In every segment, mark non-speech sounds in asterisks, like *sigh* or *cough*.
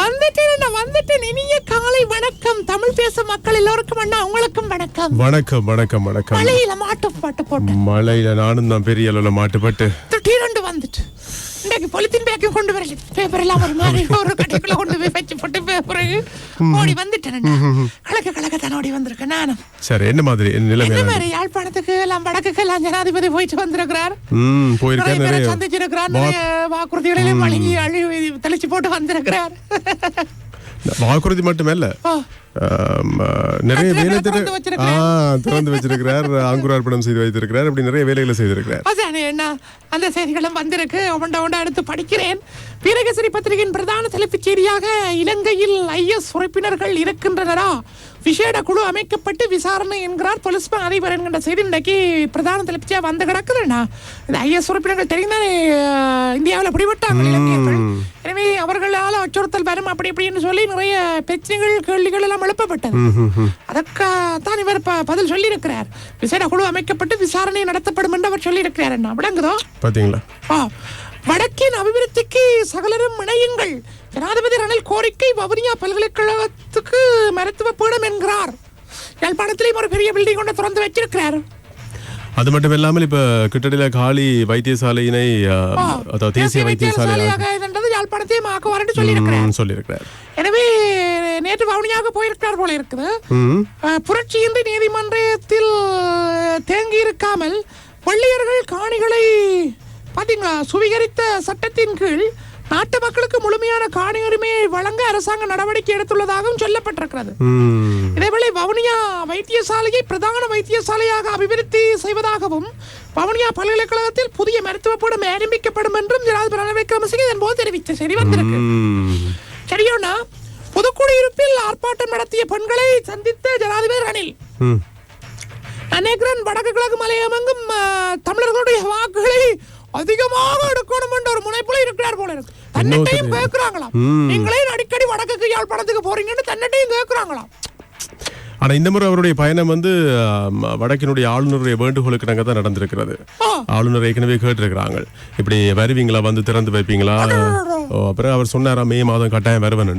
வந்துட்டேன் வந்துட்டேன். இனிய காலை வணக்கம். தமிழ் பேசும் மக்கள் எல்லோருக்கும் அண்ணா உங்களுக்கும் வணக்கம். வணக்கம் வணக்கம் வணக்கம். மழையில மாட்டு பாட்டு போட்டு மழையில நானும் தான் பெரிய அளவுல மாட்டுப்பட்டு. திடீரென்று வந்துட்டு. இன்றைக்கு பொலித்தீன் பேக்கையும் கொண்டு வரல. பேப்பர் எல்லாம் ஒரு மாதிரி ஒரு கட்டைக்குள்ள கொண்டு போய் வச்சு போட்டு பேப்பர் ஓடி வந்துட்டேன் கலக்க கலக்க தானே ஓடி வந்திருக்கேன் நானும். சரி என்ன மாதிரி என்ன மாதிரி? யாழ்ப்பாணத்துக்கு எல்லாம் வடக்குக்கு எல்லாம் ஜனாதிபதி போயிட்டு வந்திருக்கிறார். நிறைய சந்திச்சிருக்கிறார் நிறைய வாக்குறுதிகளையும் வழங்கி அழி தெளிச்சு போட்டு வந்திருக்கிறார். வாக்குறுதி மட்டுமல்ல. ஓ. நிறைய வேலை திறந்து வச்சிருக்கிறார். அங்குரார்ப்பணம் செய்து வைத்திருக்கிறார். அப்படி நிறைய வேலைகளை செய்திருக்கிறார். அதானே என்ன அந்த செய்திகளும் வந்திருக்கு. ஒவ்வொண்ட ஒவ்வொண்ட எடுத்து படிக்கிறேன். வீரகேசரி பத்திரிகையின் பிரதான தலைப்புச் செய்தியாக இலங்கையில் ஐஎஸ் உறுப்பினர்கள் இருக்கின்றனரா? விசேட குழு அமைக்கப்பட்டு விசாரணை என்கிறார். போலீஸ் மா அதிபர் என்கின்ற செய்தி இன்றைக்கு பிரதான தலைப்புச்சியா வந்து கிடக்குதுண்ணா இந்த ஐஎஸ் உறுப்பினர்கள் தெரிந்தானே இந்தியாவில் பிடிபட்டாங்க எனவே அவர்களால் அச்சுறுத்தல் வரும். அப்படி இப்படின்னு சொல்லி நிறைய பிரச்சனைகள் கேள்விகள் எல்லாம் எழுப்பப்பட்டது அதற்காகத்தான் இவர் பதில் சொல்லியிருக்கிறார். விசேட குழு அமைக்கப்பட்டு விசாரணை நடத்தப்படும் என்று அவர் சொல்லியிருக்கிறார். என்ன விளங்குதோ? பாத்தீங்களா? ஆ, வடக்கின் அபிவிருத்திக்கு சகலரும் இணையுங்கள். ஜனாதிபதி ரணில் கோரிக்கை வவுனியா பல்கலைக்கழகத்துக்கு மருத்துவ பீடம் என்கிறார். யாழ்ப்பாணத்திலேயும் ஒரு பெரிய பில்டிங் கொண்டு திறந்து வச்சிருக்கிறார் அது மட்டும் இல்லாமல் இப்ப கிட்டடியில காலி வைத்தியசாலையினை தேசிய வைத்தியசாலை வைத்தியசாலையாக யாழ்ப்பாணத்தையும் ஆக்குவார்னு சொல்லியிருக்கிறார். சொல்லியிருக்கிறார். எனவே நேற்று வவுனியாக போயிருக்கிறார் போல இருக்குது. புரட்சியின்றி நீதிமன்றத்தில் தேங்கி இருக்காமல் வெள்ளையர்கள் காணிகளை பாத்தீங்களா சுவீகரித்த சட்டத்தின் கீழ் நாட்டு மக்களுக்கு முழுமையான காணி உரிமையை வழங்க அரசாங்கம் நடவடிக்கை எடுத்துள்ளதாகவும் சொல்லப்பட்டிருக்கிறது. இதேவேளை வவுனியா வைத்தியசாலையை பிரதான வைத்தியசாலையாக அபிவிருத்தி செய்வதாகவும் வவுனியா பல்கலைக்கழகத்தில் புதிய மருத்துவ பீடம் ஆரம்பிக்கப்படும் என்றும் ஜனாதிபதி ரணில் விக்ரமசிங்கே இதன் போது தெரிவித்த செய்தி வந்திருக்கு. சரியோண்ணா புதுக்குடியிருப்பில் ஆர்ப்பாட்டம் நடத்திய பெண்களை சந்தித்த ஜனாதிபதி ரணில். அநேகரன் வடக்கு கிழக்கு மலையமங்கும் தமிழர்களுடைய வாக்குகளை அதிகமாக எடுக்கணும் என்ற ஒரு முனைப்புல இருக்கிறார் போல இருக்கு. தன்னிட்டையும் கேட்கிறாங்களாம். நீங்களே அடிக்கடி வடக்குக்கு யாழ்ப்பாணத்துக்கு போறீங்கன்னு தன்னிட்டையும் கேட்கிறாங்களாம். ஆனா இந்த முறை அவருடைய பயணம் வந்து வடக்கினுடைய ஆளுநருடைய வேண்டுகோளுக்கு நாங்க தான் நடந்திருக்கிறது. ஆளுநர் ஏற்கனவே கேட்டிருக்கிறாங்க இப்படி வருவீங்களா? வந்து திறந்து வைப்பீங்களா? அப்புறம் அவர் சொன்னாரா மே மாதம் கட்டாயம் வருவன்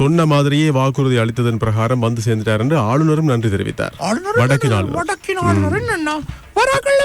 சொன்ன மாதிரியே வாக்குறுதி அளித்ததன் பிரகாரம் வந்து சேர்ந்துட்டார் என்று ஆளுநரும் நன்றி தெரிவித்தார். வடக்கின் ஆளுநர். வராக்கள்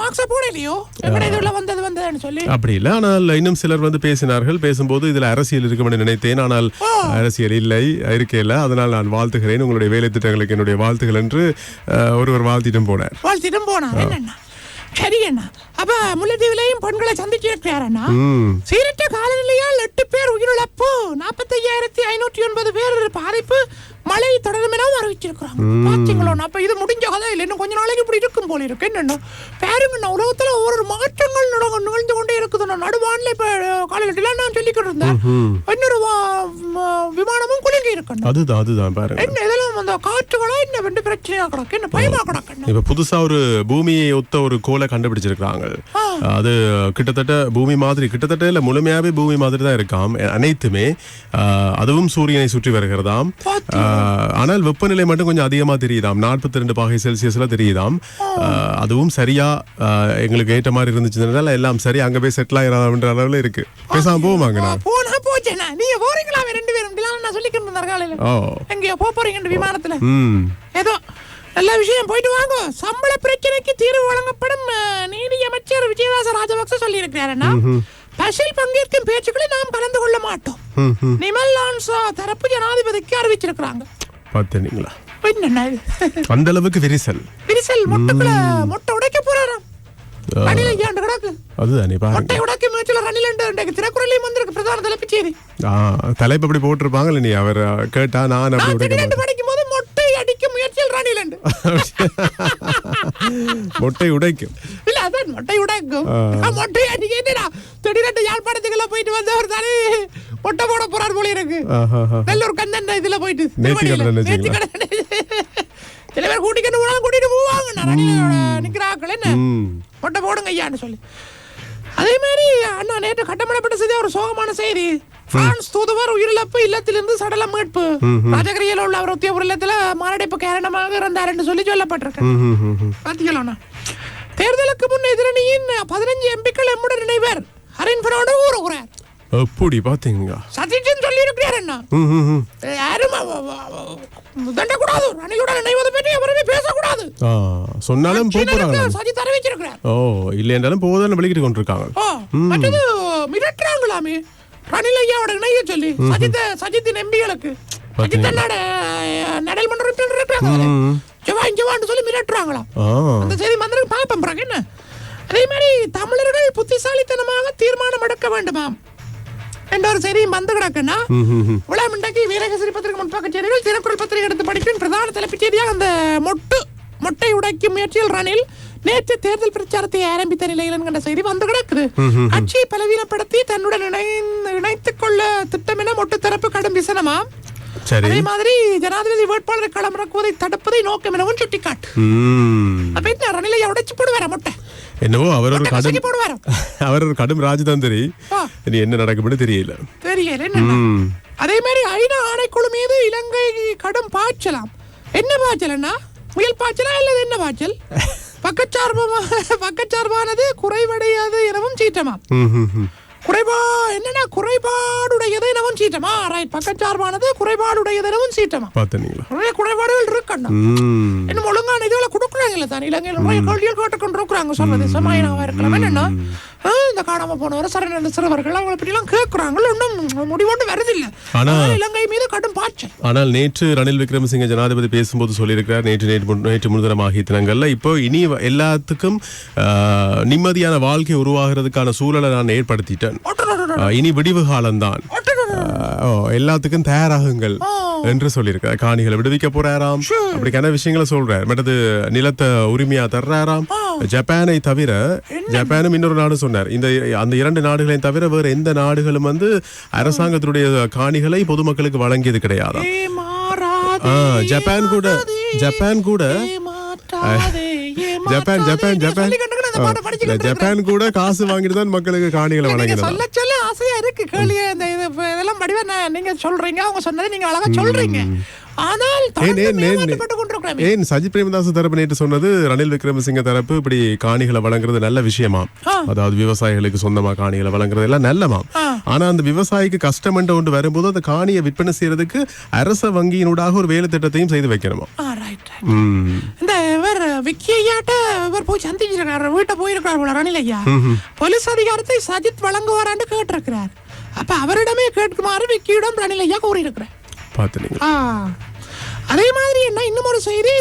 மார்க்ஸ போடலையோ? எங்கட இதுல வந்தது வந்ததுன்னு சொல்லி? அப்படி இல்லை. ஆனால் இன்னும் சிலர் வந்து பேசினார்கள். பேசும்போது இதுல அரசியல் இருக்கும் என்று நினைத்தேன். ஆனால் அரசியல் இல்லை இருக்கையில் அதனால் நான் வாழ்த்துகிறேன். உங்களுடைய வேலை திட்டங்களுக்கு என்னுடைய வாழ்த்துகள் என்று ஒருவர் வாழ்த்திட்டும் போனார். வாழ்த்திட்டும் போனார் என்னண்ணா? சரி அண்ணா. அப்ப முல்லைத்தீவிலையும் பெண்களை சந்திச்சு இருக்கிறாரண்ணா ம். சீரற்ற காலநிலையால் எட்டு பேர் உயிரிழப்பு நாற்பத்தையாயிரத்தி ஐநூற்றி ஒன்பது பேர் பாதிப்பு மழை தொடரும் எனவும் அறிவிச்சிருக்கிறாங்க பாத்தீங்களா? அப்ப இது முடிஞ்ச கதை இல்லை. இன்னும் கொஞ்ச நாளைக்கு இப்படி இருக்கும் போல இருக்கு. என்னன்னா பாருங்க உலகத்துல ஒவ்வொரு மாற்றங்கள் நடக்க நிகழ்ந்து கொண்டே இருக்குது நான் நடுவான்ல இப்ப காலையில நான் சொல்லிக்கிட்டு இருந்தேன். இன்னொரு விமானமும் குலுங்கி இருக்கணும் அதுதான் அதுதான் பாருங்க. என்ன இதெல்லாம் அந்த காற்றுகளா என்ன ரெண்டு பிரச்சனையா கிடக்கு? என்ன பயமா கிடக்கு இப்ப புதுசா ஒரு பூமியை ஒத்த ஒரு கோலை கண்டுபிடிச்சிருக்காங்க அது கிட்டத்தட்ட பூமி மாதிரி கிட்டத்தட்ட இல்ல முழுமையாவே பூமி மாதிரி தான் இருக்காம். அனைத்துமே அதுவும் சூரியனை சுற்றி வருகிறதாம். ஆனால் வெப்பநிலை மட்டும் கொஞ்சம் அதிகமா தெரியுதாம். நாற்பத்தி ரெண்டு பாகை செல்சியஸ்ல தெரியுதாம். அதுவும் சரியா எங்களுக்கு ஏற்ற மாதிரி இருந்துச்சுனால எல்லாம் சரி அங்க போய் செட்டில் ஆயிராம்ன்ற அளவுல இருக்கு. பேசாம போவாங்கண்ணா போனா போச்சேண்ணா நீங்க போறீங்களா? ரெண்டு பேரும். நான் சொல்லிக்கிட்டு இருந்தேன் காலையில. எங்கேயோ போக போறீங்க விமானத்துல. ஏதோ நல்ல விஷயம் போயிட்டு வாங்க. சம்பள பிரச்சனைக்கு தீர்வு வழங்கப்படும் நீதி அமைச்சர் விஜயதாச ராஜபக்ச சொல்லியிருக்கிறாருன்னா பசில் பங்கேற்கும் பேச்சுக்களை நாம் கலந்து கொள்ள மாட்டோம். நிமல் லான்சா தரப்பு ஜனாதிபதிக்கு அறிவிச்சிருக்கிறாங்க. பார்த்தீங்களா? அந்த அளவுக்கு விரிசல். விரிசல் மொட்டுக்குள்ள மொட்டை அதுதானே திரைக்குறளையும் வந்திருக்கு பிரதான தலைப்புச் செய்தி தலைப்பு அப்படி போட்டிருப்பாங்கல்ல நீ அவர் கேட்டா நான் அப்படி படிக்கும் போது மொட்டை அடிக்க முயற்சியில் ரணில் உண்டு *laughs* மொட்டை உடைக்கும். இல்ல அதான் மொட்டை உடைக்கும். மொட்டை அடிக்க என்னடா? திடீரென்று யாழ்ப்பாணத்துக்கெல்லாம் போயிட்டு வந்தவர் தானே மொட்டை போட போறார் போல இருக்கு. நல்ல ஒரு கந்தன் இதுல போயிட்டு நேர்த்தி திருவடியில. சில பேர் கூட்டிக்கணும் போனாலும் கூட்டிட்டு என்ன ரணிலோட நிக்கிறாக்கள் என்ன? மொட்டை போடுங்க ஐயான்னு சொல்லி. அதே மாதிரி அண்ணா நேற்று கட்டமிடப்பட்ட செய்தி ஒரு சோகமான செய்தி. பிரான்ஸ் தூதுவர் உயிரிழப்பு இல்லத்திலிருந்து சடலம் மீட்பு. ராஜகிரியில் உள்ள அவர் உத்தியோக இல்லத்துல மாரடைப்பு காரணமாக இறந்தார் என்று சொல்லி சொல்லப்பட்டிருக்கு. பாத்தீங்களா தேர்தலுக்கு முன் எதிரணியின் பதினஞ்சு எம்பிக்கள் எம்முடன் இணைவர். ஹரின் பெரோட ஊறுகிறார் எப்படி பாத்தீங்க சதீஷன் என்ன. யாரும் தண்டக்கூடாது ரணிலுடன் இணைவது பற்றி எவருமே பேசக்கூடாது. சொன்னாலும் சஜித் அறிவிச்சிருக்கிறார் ஓ இல்லை என்றாலும் போதான்னு வெளிக்கிட்டு கொண்டிருக்காங்க. மற்றது மிரட்டுறாங்களாமே? ரணில் ஐயாவோட இணைய சொல்லி சஜித் சஜித்தின் எம்பிகளுக்கு சஜித் அண்ணாட நடைமன்ற உறுப்பினர் இருக்கிறாங்க ஜவா ஜவான்னு சொல்லி மிரட்டுறாங்களாம். ஆ. அந்த செய்தி மந்திரம் பாப்பம் பிறகு என்ன? அதே மாதிரி தமிழர்கள் புத்திசாலித்தனமாக தீர்மானம் எடுக்க வேண்டுமாம். என்ற ஒரு செய்தியும் வந்து கிடக்குன்னா. உலாமிண்டாக்கி வீரகசிரி பத்திரிகை முன்பக்க செய்திகள் தினக்குரல் பத்திரிகை எடுத்து படிப்பின் பிரதான தலைப்புச் செய்தியாக அந்த மொட்டு மொட்டை உடைக்கும் முயற்சியில் ரணில் நேற்று தேர்தல் பிரச்சாரத்தை ஆரம்பித்த நிலையில் என்கின்ற செய்தி வந்து கிடக்குது. கட்சியை பலவீனப்படுத்தி தன்னுடன் இணைத்துக் கொள்ள திட்டம் என மொட்டு தரப்பு கடும் விசனமாம் சரி. அதே மாதிரி ஜனாதிபதி வேட்பாளர் களமிறக்குவதை தடுப்பதை நோக்கம் எனவும் சுட்டிக்காட்டு. அப்ப என்ன ரணிலை உடைச்சு போடுவார மொட்டை? என்னவோ அவர் ஒரு கடும் *laughs* அவர் ஒரு கடும் ராஜதந்திரி. இனி என்ன நடக்கும்னு தெரியல. தெரியல. அதே மாதிரி ஐநா ஆணைக்குழு மீது இலங்கை கடும் பாய்ச்சலாம். என்ன பாய்ச்சல்னா முயல் பாய்ச்சலா இல்லது என்ன பாய்ச்சல்? *laughs* பக்கச்சார்பமா பக்கச்சார்பானது குறைவடையாது எனவும் சீற்றமா? ம், ம், ம். குறைபா என்னன்னா குறைபாடுடையது எனவும் சீற்றமா ரைட் பக்கச்சார்பானது குறைபாடுடையது எனவும் சீற்றமா பார்த்தீங்களா நிறைய குறைபாடுகள் இருக்கண்ணா ம். இன்னும் ஒழுங்கான இதுகளை கொடுக்குறாங்கல்ல தான் இலங்கையில் நிறைய கேள்விகள் கேட்டுக்கொண்டு இருக்கிறாங்க சொல்றது சமாயனாவா இருக்கலாம் என்னன்னா இந்த காணாம போனவர் சரணடைந்த சிறுவர்கள் அவங்களை பற்றி எல்லாம் கேட்கிறாங்க இன்னும் முடிவோண்டு வருதில்லை. ஆனா- ஆனால் இலங்கை மீது கடும் பாய்ச்சல். ஆனால் நேற்று ரணில் விக்ரமசிங்க ஜனாதிபதி பேசும்போது சொல்லியிருக்கிறார் நேற்று நேற்று நேற்று முன்தினம் ஆகிய தினங்கள்ல இப்போ இனி எல்லாத்துக்கும் நிம்மதியான வாழ்க்கை உருவாகிறதுக்கான சூழலை நான் ஏற்படுத்திட்டேன். இனி விடிவு காலம்தான். எல்லாத்துக்கும் தயாராகுங்கள் என்று சொல்லியிருக்கார் காணிகளை விடுவிக்க போறாராம். அப்படிக்கான விஷயங்களை சொல்றார். மற்றது நிலத்தை உரிமையா தர்றாராம். ஜப்பானை தவிர ஜப்பானும் இன்னொரு நாடு சொன்னார். இந்த அந்த இரண்டு நாடுகளையும் தவிர வேற எந்த நாடுகளும் வந்து அரசாங்கத்தினுடைய காணிகளை பொதுமக்களுக்கு வழங்கியது ஆ, ஜப்பான் கூட ஜப்பான் கூட ஜப்பான் ஜப்பான். ஜப்பான். ஜப்பான் கூட காசு வாங்கிட்டு தான் மக்களுக்கு காணிகளை வழங்கினதா சொல்ல ஆசையா இருக்கு கேள்வி இந்த இதெல்லாம் வடிவா நீங்க சொல்றீங்க அவங்க சொன்னதை நீங்க அழகா சொல்றீங்க. ஆனால் தொடர்ந்து ஏன் சஜித் பிரேமதாஸ் தரப்பு நேற்று சொன்னது ரணில் விக்ரமசிங்க தரப்பு இப்படி காணிகளை வழங்குறது நல்ல விஷயமா? அதாவது விவசாயிகளுக்கு சொந்தமா காணிகளை வழங்குறது எல்லாம் நல்லமா? ஆனா அந்த விவசாயிக்கு கஷ்டம் என்று ஒன்று வரும்போது அந்த காணியை விற்பனை செய்யறதுக்கு அரச வங்கியினூடாக ஒரு வேலை திட்டத்தையும் செய்து வைக்கணுமா. இந்த இவர் விக்கி ஐயாட்ட இவர் போய் சந்திச்சிருக்காரு வீட்டை போயிருக்கார் போல ரணில் ஐயா. போலீஸ் அதிகாரத்தை சஜித் வழங்குவாரான்னு கேட்டிருக்கிறார். அப்ப அவரிடமே கேட்குமாறு விக்கியிடம் ரணில் ஐயா கூறியிருக்கிறார். பார்த்துனீங்க ஆ. அதே மாதிரி என்ன இன்னும் ஒரு செய்தி.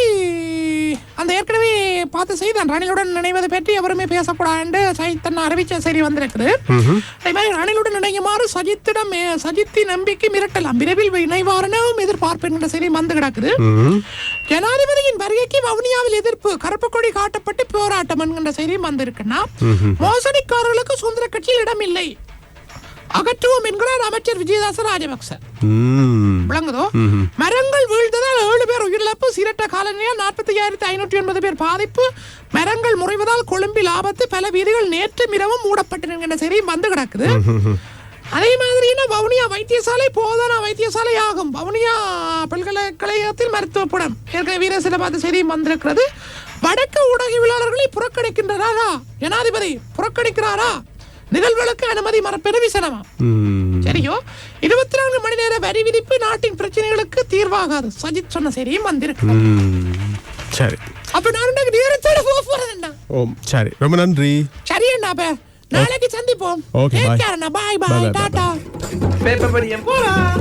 அந்த ஏற்கனவே பார்த்த செய்தி தான். ரணிலுடன் நினைவதை பற்றி எவருமே பேசக்கூடாது சஜித் தன்னை அறிவிச்ச செய்தி வந்திருக்குது. அதே மாதிரி ரணிலுடன் இணையுமாறு சஜித்திடம் சஜித்தின் நம்பிக்கை மிரட்டலாம். விரைவில் இணைவாரனும் எதிர்பார்ப்பு என்கிற செய்தி வந்து கிடக்குது. ஜனாதிபதியின் வருகைக்கு வவுனியாவில் எதிர்ப்பு கருப்பு கொடி காட்டப்பட்டு போராட்டம் என்கின்ற செய்தியும் வந்திருக்குன்னா மோசடிக்காரர்களுக்கு சுதந்திர கட்சியில் இடமில்லை. அகற்றுவோம் என்கிறார் அமைச்சர் விஜயதாச ராஜபக்ச. விளங்குதோ? மரங்கள் வீழ்ந்ததால் ஏழு பேர் உயிரிழப்பு சீரற்ற காலநிலையால் நாற்பத்தி ஐயாயிரத்தி ஐநூற்றி எண்பது பேர் பாதிப்பு. மரங்கள் முறைவதால் கொழும்பில் ஆபத்து பல வீதிகள் நேற்று மிரவும் மூடப்பட்டிருக்கின்ற செய்தியும் வந்து கிடக்குது. அதே மாதிரினா வவுனியா வைத்தியசாலை போதனா வைத்தியசாலை ஆகும். வவுனியா பல்கலைக்கழகத்தில் மருத்துவப்படம் ஏற்கனவே வீரசில பார்த்த செய்தியும் வந்திருக்கிறது. வடக்கு ஊடகவியலாளர்களை புறக்கணிக்கின்றாரா ஜனாதிபதி புறக்கணிக்கிறாரா? நிகழ்வுகளுக்கு அனுமதி மரப்பெரு விசனமா ம். சரியோ? இருபத்தி நான்கு மணி நேர வரி விதிப்பு நாட்டின் பிரச்சனைகளுக்கு தீர்வாகாது. சஜித் சொன்ன செய்தியும் வந்திருக்கு. சரி. அப்ப நான் நேரத்தோட போக போறேன்டா ஓ சரி. ரொம்ப நன்றி. சரி அண்ணா அப்ப நாளைக்கு சந்திப்போம். Okay, bye. Bye Bye, bye bye, bye, tata. Paper படியம் போலாம்